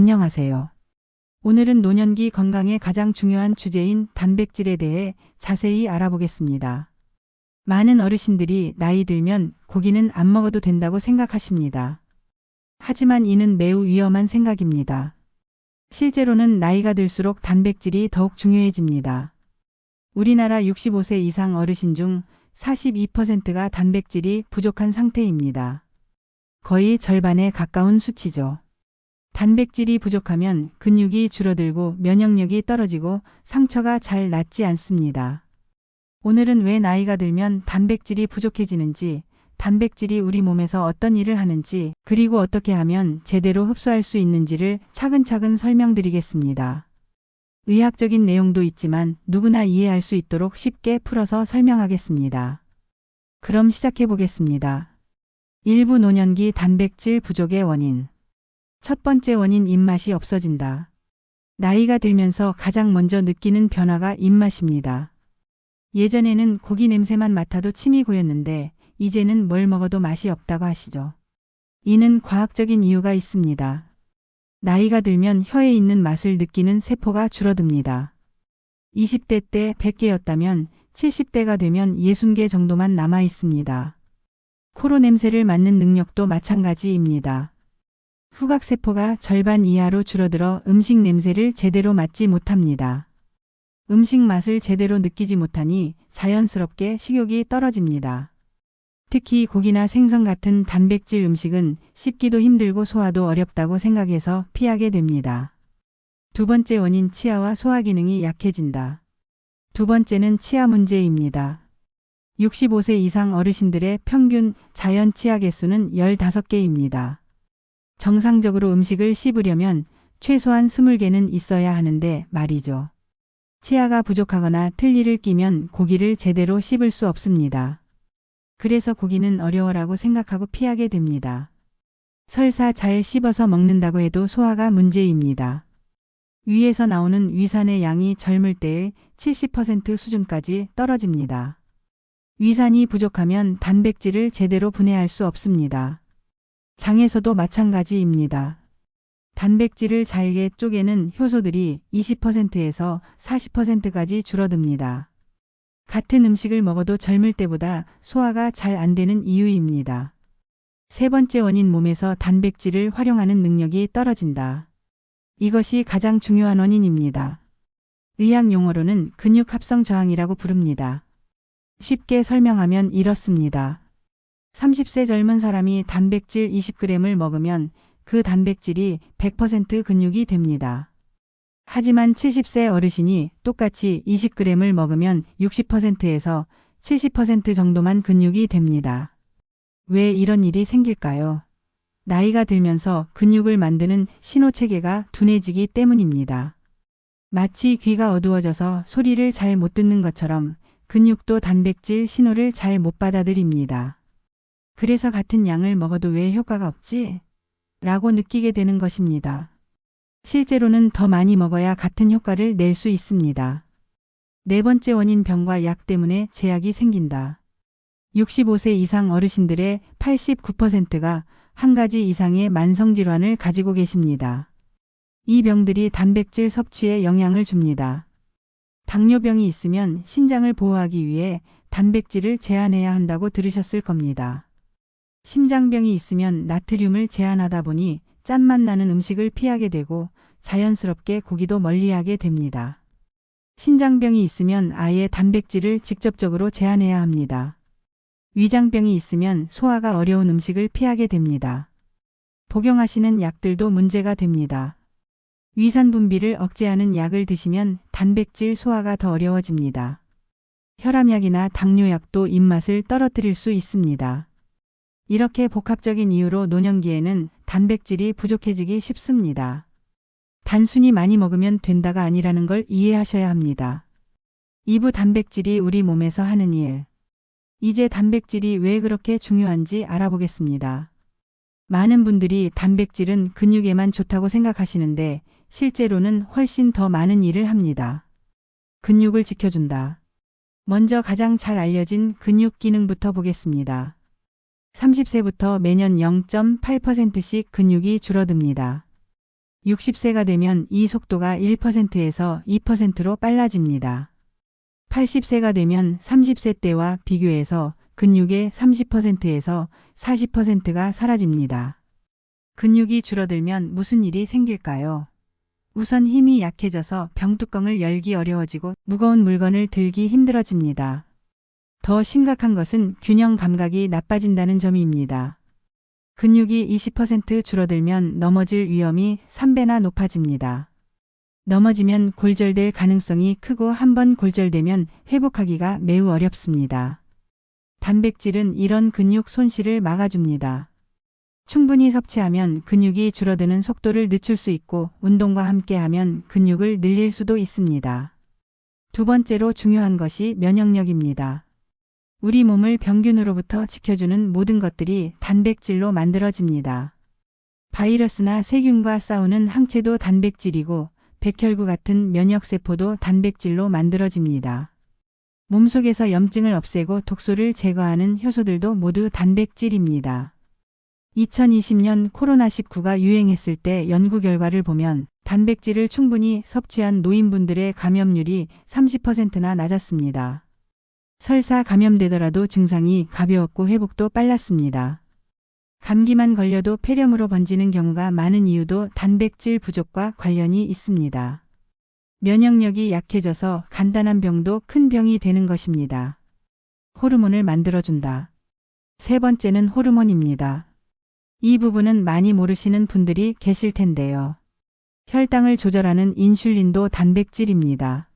안녕하세요. 오늘은 노년기 건강에 가장 중요한 주제인 단백질에 대해 자세히 알아보겠습니다. 많은 어르신들이 나이 들면 고기는 안 먹어도 된다고 생각하십니다. 하지만 이는 매우 위험한 생각입니다. 실제로는 나이가 들수록 단백질이 더욱 중요해집니다. 우리나라 65세 이상 어르신 중 42%가 단백질이 부족한 상태입니다. 거의 절반에 가까운 수치죠. 단백질이 부족하면 근육이 줄어들고 면역력이 떨어지고 상처가 잘 낫지 않습니다. 오늘은 왜 나이가 들면 단백질이 부족해지는지, 단백질이 우리 몸에서 어떤 일을 하는지, 그리고 어떻게 하면 제대로 흡수할 수 있는지를 차근차근 설명드리겠습니다. 의학적인 내용도 있지만 누구나 이해할 수 있도록 쉽게 풀어서 설명하겠습니다. 그럼 시작해 보겠습니다. 일부 노년기 단백질 부족의 원인. 첫 번째 원인 입맛이 없어진다. 나이가 들면서 가장 먼저 느끼는 변화가 입맛입니다. 예전에는 고기 냄새만 맡아도 침이 고였는데 이제는 뭘 먹어도 맛이 없다고 하시죠. 이는 과학적인 이유가 있습니다. 나이가 들면 혀에 있는 맛을 느끼는 세포가 줄어듭니다. 20대 때 100개였다면 70대가 되면 60개 정도만 남아 있습니다. 코로 냄새를 맡는 능력도 마찬가지입니다. 후각세포가 절반 이하로 줄어들어 음식 냄새를 제대로 맡지 못합니다. 음식 맛을 제대로 느끼지 못하니 자연스럽게 식욕이 떨어집니다. 특히 고기나 생선 같은 단백질 음식은 씹기도 힘들고 소화도 어렵다고 생각해서 피하게 됩니다. 두 번째 원인 치아와 소화 기능이 약해진다. 두 번째는 치아 문제입니다. 65세 이상 어르신들의 평균 자연 치아 개수는 15개입니다. 정상적으로 음식을 씹으려면 최소한 20개는 있어야 하는데 말이죠. 치아가 부족하거나 틀니를 끼면 고기를 제대로 씹을 수 없습니다. 그래서 고기는 어려워라고 생각하고 피하게 됩니다. 설사 잘 씹어서 먹는다고 해도 소화가 문제입니다. 위에서 나오는 위산의 양이 젊을 때의 70% 수준까지 떨어집니다. 위산이 부족하면 단백질을 제대로 분해할 수 없습니다. 장에서도 마찬가지입니다. 단백질을 잘게 쪼개는 효소들이 20%에서 40%까지 줄어듭니다. 같은 음식을 먹어도 젊을 때보다 소화가 잘 안 되는 이유입니다. 세 번째 원인 몸에서 단백질을 활용하는 능력이 떨어진다. 이것이 가장 중요한 원인입니다. 의학 용어로는 근육 합성 저항이라고 부릅니다. 쉽게 설명하면 이렇습니다. 30세 젊은 사람이 단백질 20g을 먹으면 그 단백질이 100% 근육이 됩니다. 하지만 70세 어르신이 똑같이 20g을 먹으면 60%에서 70% 정도만 근육이 됩니다. 왜 이런 일이 생길까요? 나이가 들면서 근육을 만드는 신호체계가 둔해지기 때문입니다. 마치 귀가 어두워져서 소리를 잘 못 듣는 것처럼 근육도 단백질 신호를 잘 못 받아들입니다. 그래서 같은 양을 먹어도 왜 효과가 없지? 라고 느끼게 되는 것입니다. 실제로는 더 많이 먹어야 같은 효과를 낼 수 있습니다. 네 번째 원인 병과 약 때문에 제약이 생긴다. 65세 이상 어르신들의 89%가 한 가지 이상의 만성질환을 가지고 계십니다. 이 병들이 단백질 섭취에 영향을 줍니다. 당뇨병이 있으면 신장을 보호하기 위해 단백질을 제한해야 한다고 들으셨을 겁니다. 심장병이 있으면 나트륨을 제한하다 보니 짠맛 나는 음식을 피하게 되고 자연스럽게 고기도 멀리하게 됩니다. 신장병이 있으면 아예 단백질을 직접적으로 제한해야 합니다. 위장병이 있으면 소화가 어려운 음식을 피하게 됩니다. 복용하시는 약들도 문제가 됩니다. 위산 분비를 억제하는 약을 드시면 단백질 소화가 더 어려워집니다. 혈압약이나 당뇨약도 입맛을 떨어뜨릴 수 있습니다. 이렇게 복합적인 이유로 노년기에는 단백질이 부족해지기 쉽습니다. 단순히 많이 먹으면 된다가 아니라는 걸 이해하셔야 합니다. 이부 단백질이 우리 몸에서 하는 일. 이제 단백질이 왜 그렇게 중요한지 알아보겠습니다. 많은 분들이 단백질은 근육에만 좋다고 생각하시는데 실제로는 훨씬 더 많은 일을 합니다. 근육을 지켜준다. 먼저 가장 잘 알려진 근육 기능부터 보겠습니다. 30세부터 매년 0.8%씩 근육이 줄어듭니다. 60세가 되면 이 속도가 1%에서 2%로 빨라집니다. 80세가 되면 30세 때와 비교해서 근육의 30%에서 40%가 사라집니다. 근육이 줄어들면 무슨 일이 생길까요? 우선 힘이 약해져서 병뚜껑을 열기 어려워지고 무거운 물건을 들기 힘들어집니다. 더 심각한 것은 균형 감각이 나빠진다는 점입니다. 근육이 20% 줄어들면 넘어질 위험이 3배나 높아집니다. 넘어지면 골절될 가능성이 크고 한 번 골절되면 회복하기가 매우 어렵습니다. 단백질은 이런 근육 손실을 막아줍니다. 충분히 섭취하면 근육이 줄어드는 속도를 늦출 수 있고 운동과 함께하면 근육을 늘릴 수도 있습니다. 두 번째로 중요한 것이 면역력입니다. 우리 몸을 병균으로부터 지켜주는 모든 것들이 단백질로 만들어집니다. 바이러스나 세균과 싸우는 항체도 단백질이고 백혈구 같은 면역세포도 단백질로 만들어집니다. 몸속에서 염증을 없애고 독소를 제거하는 효소들도 모두 단백질입니다. 2020년 코로나19가 유행했을 때 연구 결과를 보면 단백질을 충분히 섭취한 노인분들의 감염률이 30%나 낮았습니다. 설사 감염되더라도 증상이 가벼웠고 회복도 빨랐습니다. 감기만 걸려도 폐렴으로 번지는 경우가 많은 이유도 단백질 부족과 관련이 있습니다. 면역력이 약해져서 간단한 병도 큰 병이 되는 것입니다. 호르몬을 만들어준다. 세 번째는 호르몬입니다. 이 부분은 많이 모르시는 분들이 계실 텐데요. 혈당을 조절하는 인슐린도 단백질입니다.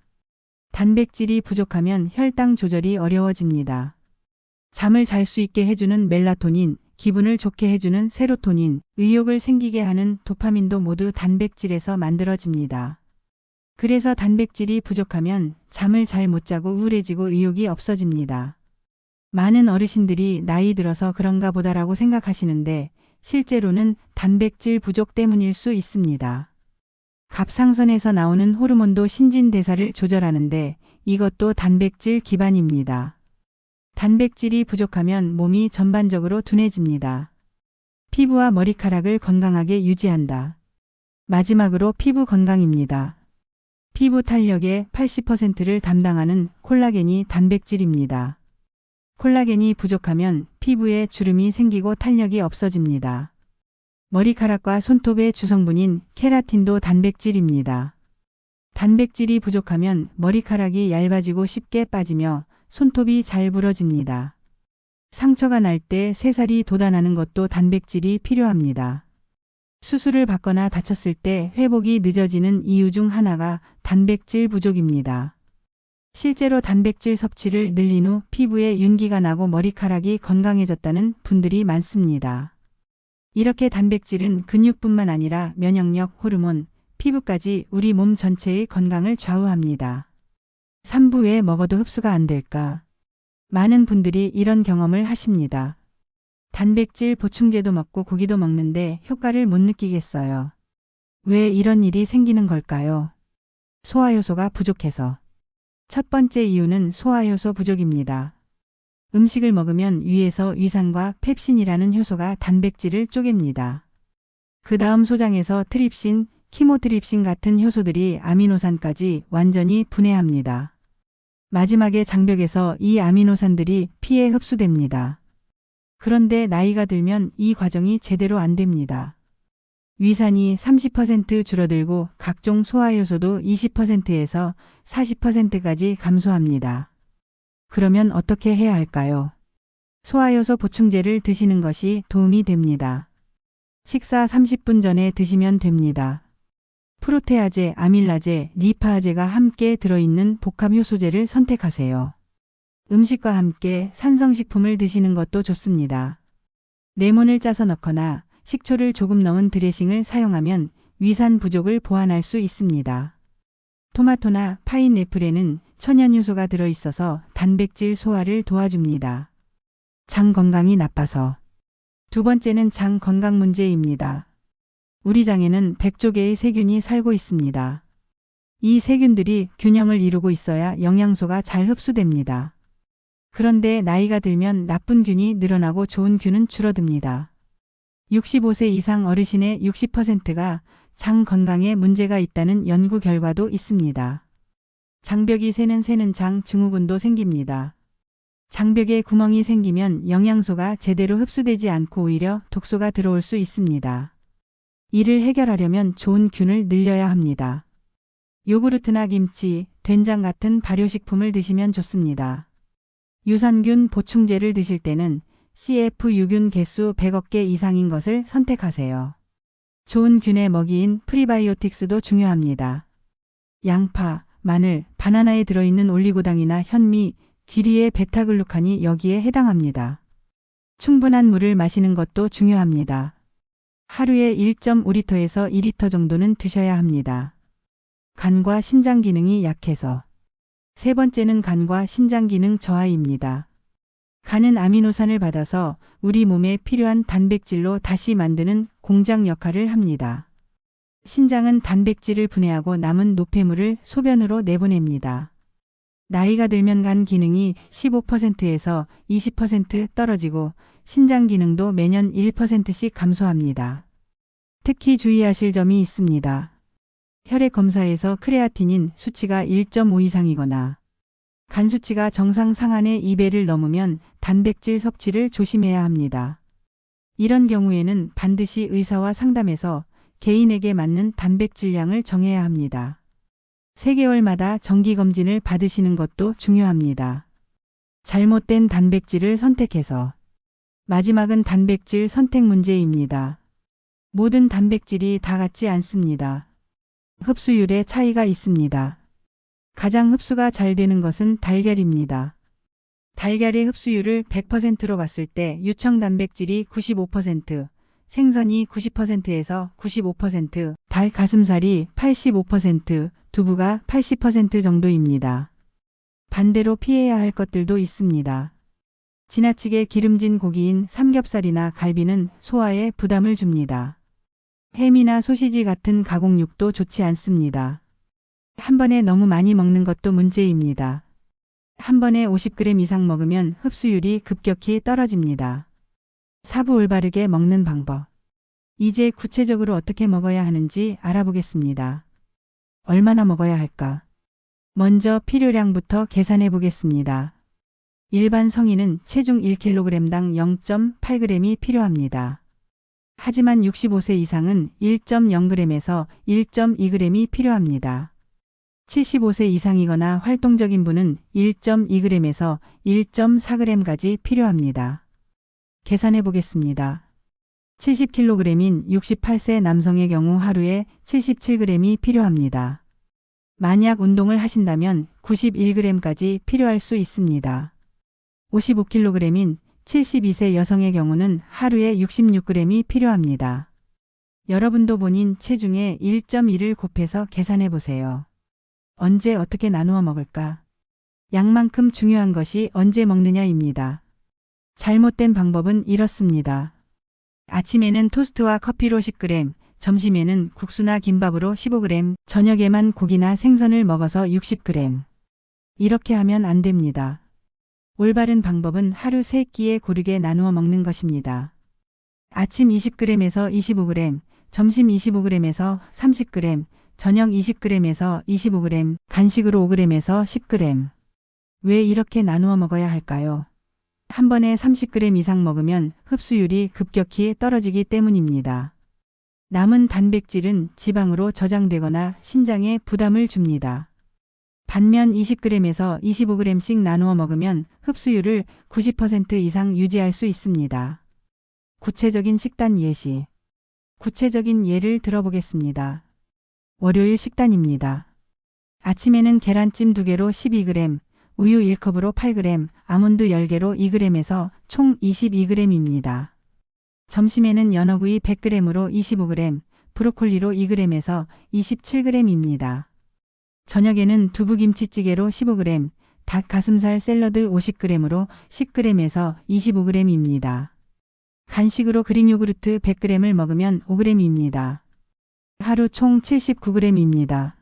단백질이 부족하면 혈당 조절이 어려워집니다. 잠을 잘 수 있게 해주는 멜라토닌, 기분을 좋게 해주는 세로토닌, 의욕을 생기게 하는 도파민도 모두 단백질에서 만들어집니다. 그래서 단백질이 부족하면 잠을 잘 못 자고 우울해지고 의욕이 없어집니다. 많은 어르신들이 나이 들어서 그런가 보다라고 생각하시는데 실제로는 단백질 부족 때문일 수 있습니다. 갑상선에서 나오는 호르몬도 신진대사를 조절하는데 이것도 단백질 기반입니다. 단백질이 부족하면 몸이 전반적으로 둔해집니다. 피부와 머리카락을 건강하게 유지한다. 마지막으로 피부 건강입니다. 피부 탄력의 80%를 담당하는 콜라겐이 단백질입니다. 콜라겐이 부족하면 피부에 주름이 생기고 탄력이 없어집니다. 머리카락과 손톱의 주성분인 케라틴도 단백질입니다. 단백질이 부족하면 머리카락이 얇아지고 쉽게 빠지며 손톱이 잘 부러집니다. 상처가 날 때 새살이 돋아나는 것도 단백질이 필요합니다. 수술을 받거나 다쳤을 때 회복이 늦어지는 이유 중 하나가 단백질 부족입니다. 실제로 단백질 섭취를 늘린 후 피부에 윤기가 나고 머리카락이 건강해졌다는 분들이 많습니다. 이렇게 단백질은 근육뿐만 아니라 면역력, 호르몬, 피부까지 우리 몸 전체의 건강을 좌우합니다. 3부 왜 먹어도 흡수가 안 될까? 많은 분들이 이런 경험을 하십니다. 단백질 보충제도 먹고 고기도 먹는데 효과를 못 느끼겠어요. 왜 이런 일이 생기는 걸까요? 소화효소가 부족해서. 첫 번째 이유는 소화효소 부족입니다. 음식을 먹으면 위에서 위산과 펩신이라는 효소가 단백질을 쪼갭니다. 그 다음 소장에서 트립신, 키모트립신 같은 효소들이 아미노산까지 완전히 분해합니다. 마지막에 장벽에서 이 아미노산들이 피에 흡수됩니다. 그런데 나이가 들면 이 과정이 제대로 안 됩니다. 위산이 30% 줄어들고 각종 소화효소도 20%에서 40%까지 감소합니다. 그러면 어떻게 해야 할까요? 소화효소 보충제를 드시는 것이 도움이 됩니다. 식사 30분 전에 드시면 됩니다. 프로테아제, 아밀라제, 리파아제가 함께 들어있는 복합효소제를 선택하세요. 음식과 함께 산성식품을 드시는 것도 좋습니다. 레몬을 짜서 넣거나 식초를 조금 넣은 드레싱을 사용하면 위산 부족을 보완할 수 있습니다. 토마토나 파인애플에는 천연유소가 들어있어서 단백질 소화를 도와줍니다. 장 건강이 나빠서. 두 번째는 장 건강 문제입니다. 우리 장에는 100조 개의 세균이 살고 있습니다. 이 세균들이 균형을 이루고 있어야 영양소가 잘 흡수됩니다. 그런데 나이가 들면 나쁜 균이 늘어나고 좋은 균은 줄어듭니다. 65세 이상 어르신의 60%가 장 건강에 문제가 있다는 연구 결과도 있습니다. 장벽이 새는 새는 장 증후군도 생깁니다. 장벽에 구멍이 생기면 영양소가 제대로 흡수되지 않고 오히려 독소가 들어올 수 있습니다. 이를 해결하려면 좋은 균을 늘려야 합니다. 요구르트나 김치, 된장 같은 발효식품을 드시면 좋습니다. 유산균 보충제를 드실 때는 CF 유균 개수 100억 개 이상인 것을 선택하세요. 좋은 균의 먹이인 프리바이오틱스도 중요합니다. 양파, 마늘, 바나나에 들어있는 올리고당이나 현미, 귀리의 베타글루칸이 여기에 해당합니다. 충분한 물을 마시는 것도 중요합니다. 하루에 1.5리터에서 2리터 정도는 드셔야 합니다. 간과 신장 기능이 약해서. 세 번째는 간과 신장 기능 저하입니다. 간은 아미노산을 받아서 우리 몸에 필요한 단백질로 다시 만드는 공장 역할을 합니다. 신장은 단백질을 분해하고 남은 노폐물을 소변으로 내보냅니다. 나이가 들면 간 기능이 15%에서 20% 떨어지고 신장 기능도 매년 1%씩 감소합니다. 특히 주의하실 점이 있습니다. 혈액 검사에서 크레아티닌 수치가 1.5 이상이거나 간 수치가 정상 상한의 2배를 넘으면 단백질 섭취를 조심해야 합니다. 이런 경우에는 반드시 의사와 상담해서 개인에게 맞는 단백질량을 정해야 합니다. 3개월마다 정기검진을 받으시는 것도 중요합니다. 잘못된 단백질을 선택해서 마지막은 단백질 선택 문제입니다. 모든 단백질이 다 같지 않습니다. 흡수율에 차이가 있습니다. 가장 흡수가 잘 되는 것은 달걀입니다. 달걀의 흡수율을 100%로 봤을 때 유청 단백질이 95%, 생선이 90%에서 95%, 달 가슴살이 85%, 두부가 80% 정도입니다. 반대로 피해야 할 것들도 있습니다. 지나치게 기름진 고기인 삼겹살이나 갈비는 소화에 부담을 줍니다. 햄이나 소시지 같은 가공육도 좋지 않습니다. 한 번에 너무 많이 먹는 것도 문제입니다. 한 번에 50g 이상 먹으면 흡수율이 급격히 떨어집니다. 사부 올바르게 먹는 방법. 이제 구체적으로 어떻게 먹어야 하는지 알아보겠습니다. 얼마나 먹어야 할까? 먼저 필요량부터 계산해 보겠습니다. 일반 성인은 체중 1kg당 0.8g이 필요합니다. 하지만 65세 이상은 1.0g에서 1.2g이 필요합니다. 75세 이상이거나 활동적인 분은 1.2g에서 1.4g까지 필요합니다. 계산해 보겠습니다. 70kg인 68세 남성의 경우 하루에 77g이 필요합니다. 만약 운동을 하신다면 91g까지 필요할 수 있습니다. 55kg인 72세 여성의 경우는 하루에 66g이 필요합니다. 여러분도 본인 체중의 1.1을 곱해서 계산해 보세요. 언제 어떻게 나누어 먹을까? 양만큼 중요한 것이 언제 먹느냐입니다. 잘못된 방법은 이렇습니다. 아침에는 토스트와 커피로 10g, 점심에는 국수나 김밥으로 15g, 저녁에만 고기나 생선을 먹어서 60g. 이렇게 하면 안 됩니다. 올바른 방법은 하루 3끼에 고르게 나누어 먹는 것입니다. 아침 20g에서 25g, 점심 25g에서 30g, 저녁 20g에서 25g, 간식으로 5g에서 10g. 왜 이렇게 나누어 먹어야 할까요? 한 번에 30g 이상 먹으면 흡수율이 급격히 떨어지기 때문입니다. 남은 단백질은 지방으로 저장되거나 신장에 부담을 줍니다. 반면 20g에서 25g씩 나누어 먹으면 흡수율을 90% 이상 유지할 수 있습니다. 구체적인 식단 예시. 구체적인 예를 들어보겠습니다. 월요일 식단입니다. 아침에는 계란찜 2개로 12g, 우유 1컵으로 8g, 아몬드 10개로 2g에서 총 22g입니다. 점심에는 연어구이 100g으로 25g, 브로콜리로 2g에서 27g입니다. 저녁에는 두부김치찌개로 15g, 닭 가슴살 샐러드 50g으로 10g에서 25g입니다. 간식으로 그릭 요구르트 100g을 먹으면 5g입니다. 하루 총 79g입니다.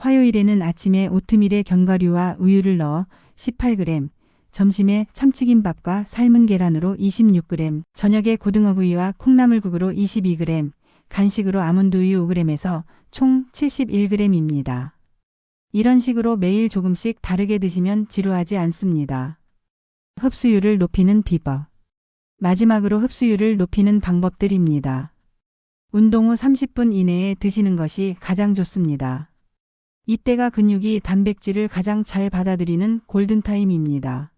화요일에는 아침에 오트밀에 견과류와 우유를 넣어 18g, 점심에 참치김밥과 삶은 계란으로 26g, 저녁에 고등어구이와 콩나물국으로 22g, 간식으로 아몬드 우유 5g에서 총 71g입니다. 이런 식으로 매일 조금씩 다르게 드시면 지루하지 않습니다. 흡수율을 높이는 비법. 마지막으로 흡수율을 높이는 방법들입니다. 운동 후 30분 이내에 드시는 것이 가장 좋습니다. 이때가 근육이 단백질을 가장 잘 받아들이는 골든타임입니다.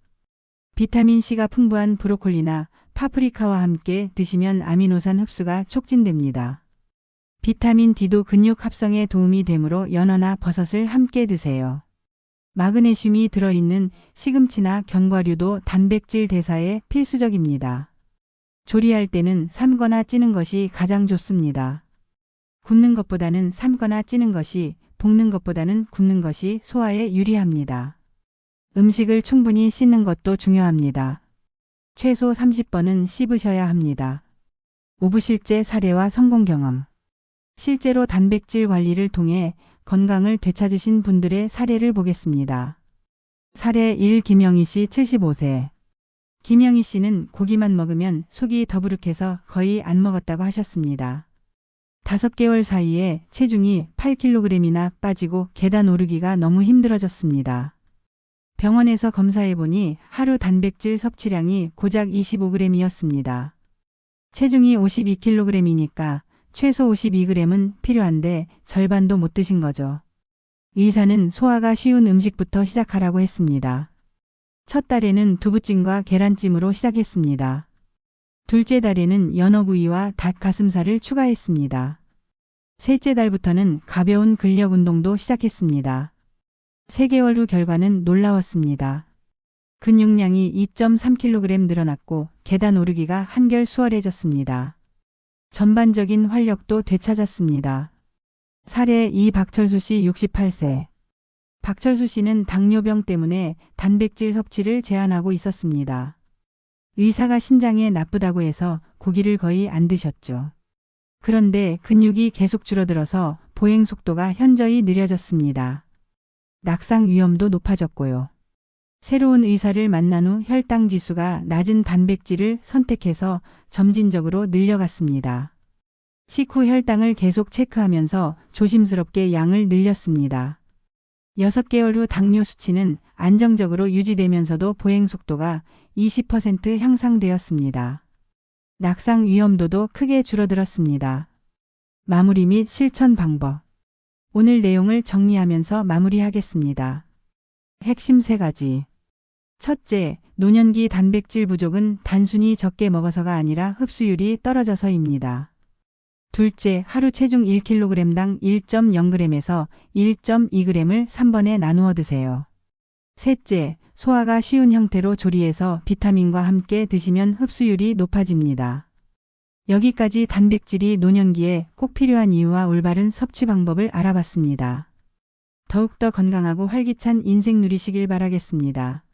비타민C가 풍부한 브로콜리나 파프리카와 함께 드시면 아미노산 흡수가 촉진됩니다. 비타민 D도 근육 합성에 도움이 되므로 연어나 버섯을 함께 드세요. 마그네슘이 들어있는 시금치나 견과류도 단백질 대사에 필수적입니다. 조리할 때는 삶거나 찌는 것이 가장 좋습니다. 굽는 것보다는 삶거나 찌는 것이 볶는 것보다는 굽는 것이 소화에 유리합니다. 음식을 충분히 씻는 것도 중요합니다. 최소 30번은 씹으셔야 합니다. 오부실제 사례와 성공 경험. 실제로 단백질 관리를 통해 건강을 되찾으신 분들의 사례를 보겠습니다. 사례 1 김영희 씨 75세. 김영희 씨는 고기만 먹으면 속이 더부룩해서 거의 안 먹었다고 하셨습니다. 5개월 사이에 체중이 8kg이나 빠지고 계단 오르기가 너무 힘들어졌습니다. 병원에서 검사해보니 하루 단백질 섭취량이 고작 25g이었습니다. 체중이 52kg이니까 최소 52g은 필요한데 절반도 못 드신 거죠. 의사는 소화가 쉬운 음식부터 시작하라고 했습니다. 첫 달에는 두부찜과 계란찜으로 시작했습니다. 둘째 달에는 연어구이와 닭 가슴살을 추가했습니다. 셋째 달부터는 가벼운 근력 운동도 시작했습니다. 3개월 후 결과는 놀라웠습니다. 근육량이 2.3kg 늘어났고 계단 오르기가 한결 수월해졌습니다. 전반적인 활력도 되찾았습니다. 사례 2 박철수 씨 68세. 박철수 씨는 당뇨병 때문에 단백질 섭취를 제한하고 있었습니다. 의사가 신장에 나쁘다고 해서 고기를 거의 안 드셨죠. 그런데 근육이 계속 줄어들어서 보행 속도가 현저히 느려졌습니다. 낙상 위험도 높아졌고요. 새로운 의사를 만난 후 혈당 지수가 낮은 단백질을 선택해서 점진적으로 늘려갔습니다. 식후 혈당을 계속 체크하면서 조심스럽게 양을 늘렸습니다. 6개월 후 당뇨 수치는 안정적으로 유지되면서도 보행 속도가 20% 향상되었습니다. 낙상 위험도도 크게 줄어들었습니다. 마무리 및 실천 방법. 오늘 내용을 정리하면서 마무리하겠습니다. 핵심 세 가지. 첫째, 노년기 단백질 부족은 단순히 적게 먹어서가 아니라 흡수율이 떨어져서입니다. 둘째, 하루 체중 1kg당 1.0g에서 1.2g을 3번에 나누어 드세요. 셋째, 소화가 쉬운 형태로 조리해서 비타민과 함께 드시면 흡수율이 높아집니다. 여기까지 단백질이 노년기에 꼭 필요한 이유와 올바른 섭취 방법을 알아봤습니다. 더욱더 건강하고 활기찬 인생 누리시길 바라겠습니다.